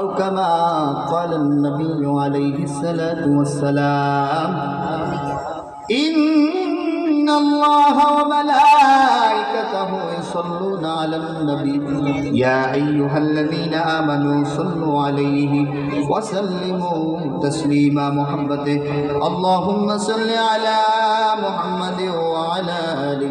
أو كما قال النبي عليه الصلاة والسلام إن الله وملائكته يصلون على النبي. يا أيها الذين آمنوا صلوا عليه وسلموا تسليما محمد اللهم صل على محمد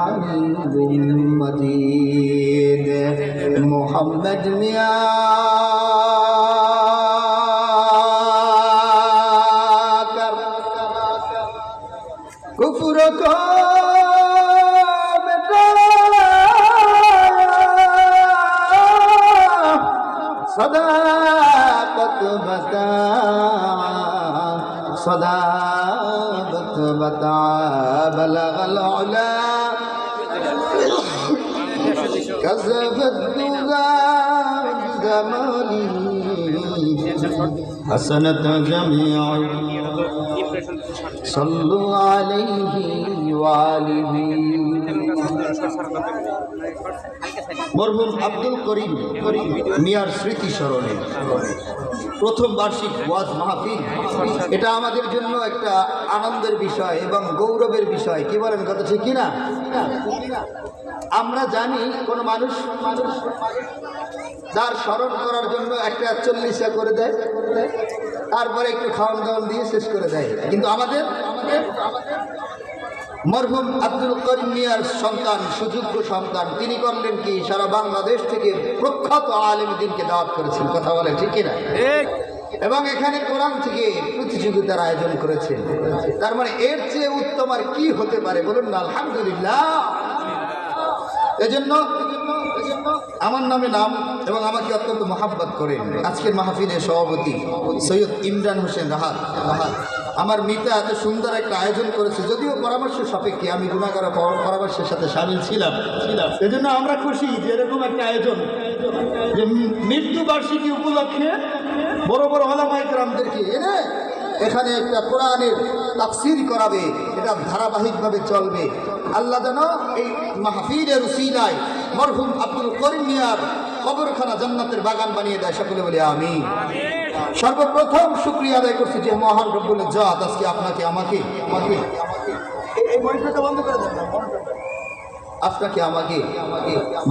حميد مجيد محمد مياكر كفركم صداقت بتا صدا الرتبة بلغ العلا كزف الدنا زمانه حسنت جميعا صلوا عليه وآله মরহুম আব্দুল করিম মিয়ার স্মৃতি স্মরণে প্রথম বার্ষিক ওয়াজ মাহফিল। এটা আমাদের জন্য একটা আনন্দের বিষয় এবং গৌরবের বিষয়। কি বলেন, কথা ঠিক কিনা আমরা জানি কোন মানুষ মানুষ যার স্মরণ করার জন্য একটা চল্লিশা করে দেয়, তারপরে একটু খাওয়ান দাওয়ান দিয়ে শেষ করে দেয়। কিন্তু আমাদের আমাদের আমাদের মরহুম আব্দুল করিম মিয়ার সন্তান সুযোগ্য সন্তান। তিনি করলেন কি সারা বাংলাদেশ থেকে প্রখ্যাত আলেম দিনকে দাওয়াত করেছেন। কথা বলে ঠিক না এবং এখানে কোরআন থেকে প্রতিযোগিতার আয়োজন করেছেন। তার মানে এর চেয়ে উত্তম আর কি হতে পারে বলুন না? আলহামদুলিল্লাহ। এজন্য আমার নামে নাম এবং আমাকে অত্যন্ত মহাব্বত করেন। আজকের মাহফিলের সভাপতি সৈয়দ ইমরান হোসেন রাহাত। রাহাত আমার মিতা এত সুন্দর একটা আয়োজন করেছে, যদিও পরামর্শ সাপেক্ষে আমি গুণাগার পরামর্শের সাথে সামিল ছিলাম। এজন্য আমরা খুশি যে এরকম একটা আয়োজন, যে মৃত্যু বার্ষিকী উপলক্ষে বড় বড় হলামাইকরামদেরকে এনে এখানে একটা কোরআনের তাফসির করাবে, এটা ধারাবাহিকভাবে চলবে। আল্লাহ যেন এই মাহফিলের উসিলায় মরহুম আব্দুল করিম মিয়ার কবরখানা জান্নাতের বাগান বানিয়ে দেয় সকলে বলে আমি সর্বপ্রথম শুক্রিয়া আদায় করছি যে মহান রব্বুল জাত আজকে আপনাকে আমাকে আমাকে। আপনাকে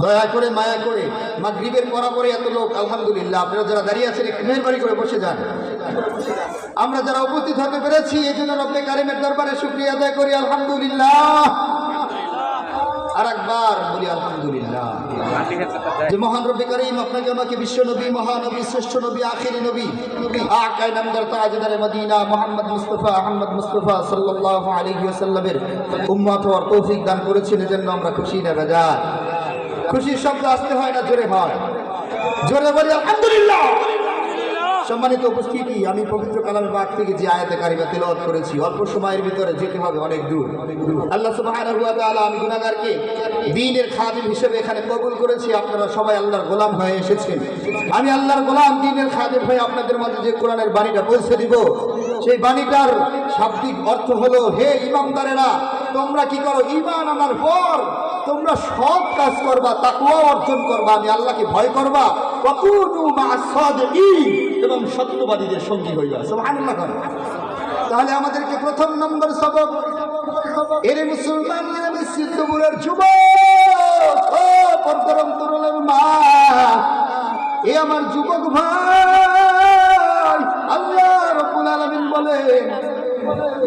দয়া করে মায়া করে মাগরিবের পরে এত লোক আলহামদুলিল্লাহ। আপনারা যারা দাঁড়িয়ে আছেন একটু মেহরবানি করে বসে যান। আমরা যারা উপস্থিত হতে পেরেছি এই জন্য রব্বে কারিমের দরবারে শুক্রিয়া আদায় করি আলহামদুলিল্লাহ। আর একবার বলি আলহামদুলিল্লাহ। যে মহান রবি করিম আপনাকে, আমাকে বিশ্ব নবী, মহানবী, শ্রেষ্ঠ নবী, আখিরি নবী আকাই নামদার তাজদারে মদিনা, মোহাম্মদ মুস্তফা, আহমদ মুস্তফা সাল্লাল্লাহু আলাইহি ওয়াসাল্লামের উম্মত হওয়ার তৌফিক দান করেছেন, এজন্য আমরা খুশি না বেজার খুশির শব্দ আসতে হয় না, জোরে হয়। জোরে বলি, আলহামদুলিল্লাহ। সম্মানিত উপস্থিতি, আমি পবিত্র কালামের বাগ থেকে যে আয়াতে কারিমা তেলাওয়াত করেছি, অল্প সময়ের ভিতরে যেতে হবে, অনেক দূর। আল্লাহ তাআলা, আমি গুনাহগারকে দ্বীনের খাদিম হিসেবে এখানে কবুল করেছি। আপনারা সবাই আল্লাহর গোলাম হয়ে এসেছেন। আমি আল্লাহর গোলাম, দিনের খাদিম হয়ে আপনাদের মাঝে যে কোরআনের বাণীটা পৌঁছে দিব, সেই বাণীটার শাব্দিক অর্থ হলো, হে ইমামদারেরা তোমরা কি করো? ইমান আনার পর তোমরা সব কাজ করবা তাকুয়া অর্জন করবা, আমি আল্লাহকে ভয় করবা। এবং সত্যবাদীদের সঙ্গী হইবা। তাহলে আমাদেরকে প্রথম নম্বর সবক। এর মুসলমান সিদ্ধপুরের যুবক, ও পর্দরম মা। এ আমার যুবক ভাই, আল্লাহ রব্বুল আলামিন বলেন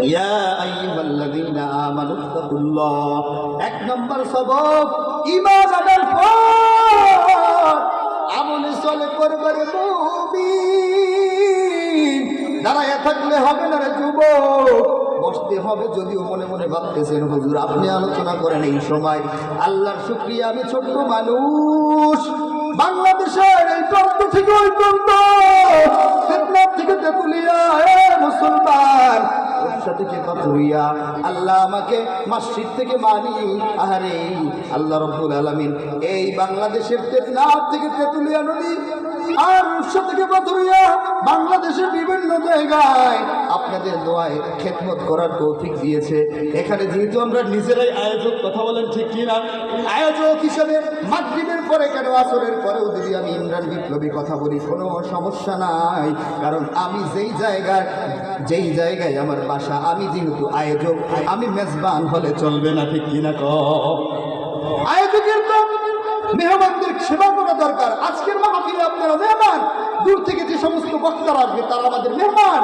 ইয়া আইয়ুহাল্লাযীনা আমানু তাকুল্লাহ এক নম্বর সবক, ঈমান আনার পর চলে করবে দাঁড়ায় থাকলে হবে না রে বসতে হবে যদিও মনে মনে ভাবতেছেন, হুজুর আপনি আলোচনা করেন এই সময়। আল্লাহর শুক্রিয়া, আমি ছোট্ট মানুষ। বাংলাদেশের এই প্রান্ত থেকে ঐক্যন্ত ফিতনার ব্যবসা থেকে পাথুরিয়া আল্লাহ আমাকে মসজিদ থেকে মানি আহারে, আল্লাহ রব্বুল আলামিন এই বাংলাদেশের তেতনার থেকে তেতুলিয়া নদী আর উৎসব থেকে পাথুরিয়া বাংলাদেশের বিভিন্ন জায়গায় আপনাদের দোয়ায় খেদমত করার তৌফিক দিয়েছে। এখানে যেহেতু আমরা নিজেরাই আয়োজক, কথা বলেন ঠিক কি না আয়োজক হিসেবে মাগরিবের পরে কেন আসরের পরেও যদি আমি ইমরান বিপ্লবী কথা বলি, কোনো সমস্যা নাই। কারণ আমি যেই জায়গায় যেই জায়গায় আমার বাসা, আমি যেহেতু আয়োজক, আমি মেজবান হলে চলবে না, ঠিক কিনা ক? আয়োজকের তো মেহমানদের সেবা করা দরকার। আজকের মাহফিলে আপনারা মেহমান, দূর থেকে যে সমস্ত বক্তারা আসবে, তারা আমাদের মেহমান।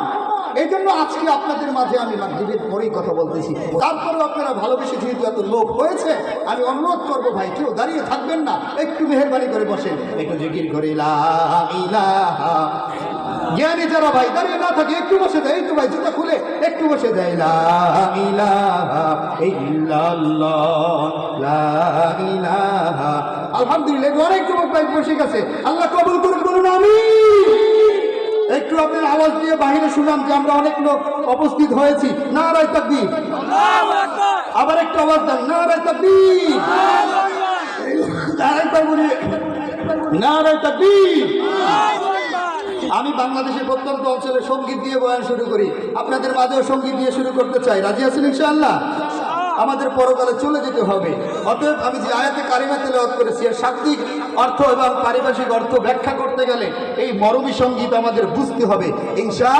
এই জন্য আজকে আপনাদের মাঝে আমি মাগরিবের পরেই কথা বলতেছি। তারপরেও আপনারা ভালোবেসে যেহেতু এত লোক হয়েছে, আমি অনুরোধ করব ভাই, কেউ দাঁড়িয়ে থাকবেন না, একটু মেহরবানি করে বসেন। একটু জিকির করে, লা ইলাহা জ্ঞানী যারা ভাই দাঁড়িয়ে না থাকে একটু বসে দেয় একটু ভাই জুতা খুলে একটু বসে দেয় আলহামদুলিল্লাহ অনেক যুবক ভাই বসে গেছে। আল্লাহ কবুল করুন বলুন আমি একটু আপনার আওয়াজ দিয়ে বাহিরে শুনান যে আমরা অনেক লোক উপস্থিত হয়েছি। না রায় তাকবীর আবার একটু আওয়াজ দেন না রায় বলি না রায় তাকবীর আমি বাংলাদেশের প্রত্যন্ত অঞ্চলে সংগীত দিয়ে বয়ান শুরু করি। আপনাদের মাঝেও সংগীত দিয়ে শুরু করতে চাই। রাজি আছেন ইনশাআল্লাহ? আমাদের পরকালে চলে যেতে হবে। অতএব আমি যে আয়াতে কারিমা তেলাওয়াত করেছি, এর শাব্দিক অর্থ এবং পারিভাষিক অর্থ ব্যাখ্যা করতে গেলে এই মরমী সংগীত আমাদের বুঝতে হবে। ইনশা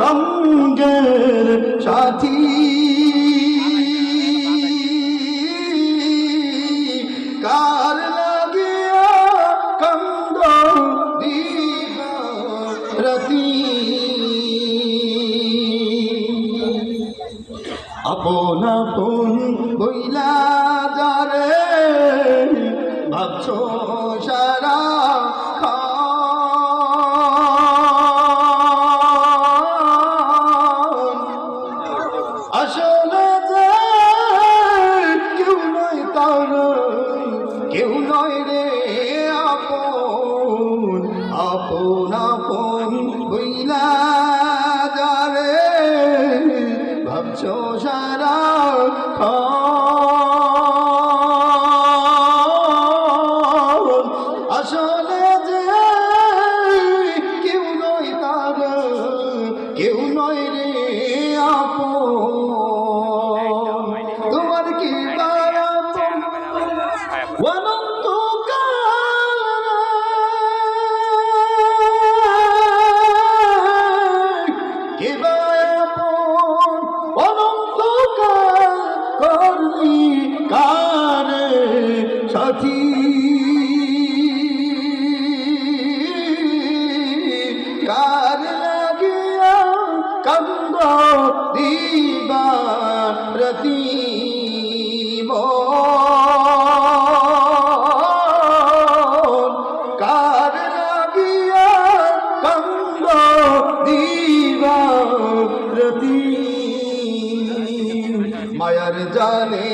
সঙ্গের সাথী। কার আপন আপন বইলা যারে ভাবছ সারা আপন আপন সাথী কার লাগিয়া কন্দ মন কার লাগিয়া কন্দ দিবারতি মায়ার জানে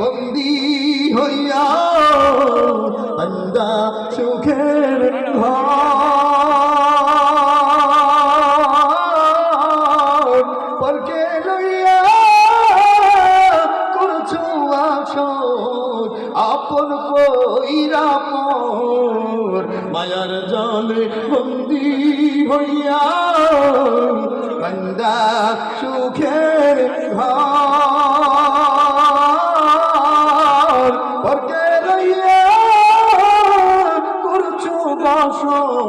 বন্দি হইয়া আন্দা সুখের ঘর। পরকে লইয়া করছ আসর, আপন কইরা পর মায়ার জলে বন্দি হইয়া বন্দা সুখের ঘর।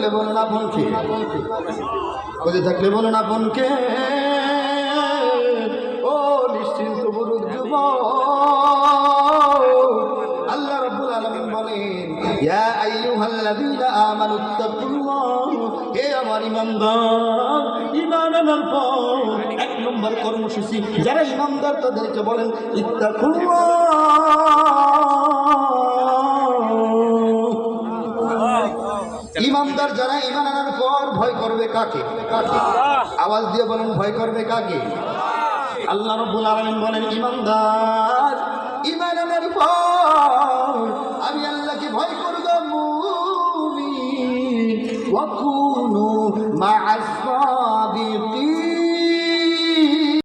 থাকলে বলেন আপনকে বুঝে থাকলে বলেন আপনকে ও নিশ্চিন্ত পুরুষ যুব আল্লাহ রাব্বুল আলামিন বলেন, ইয়া আইয়ুহাল্লাযীনা আমানুত্তাকুল্লাহ হে আমার ইমানদার, ঈমান আনার পর এক নম্বর কর্মসূচি, যারা ইমানদার তাদেরকে বলেন, ইত্তাকুল্লাহ। ইমানদার যারা ইমান আনার পর ভয় করবে কাকে? আওয়াজ দিয়ে বলেন ভয় করবে কাকে? আল্লাহ রব্বুল আলমিন বলেন ইমানদার ইমান আনার পর আমি আল্লাহকে ভয় করব মুমিন। ওয়া কুনু মা'আস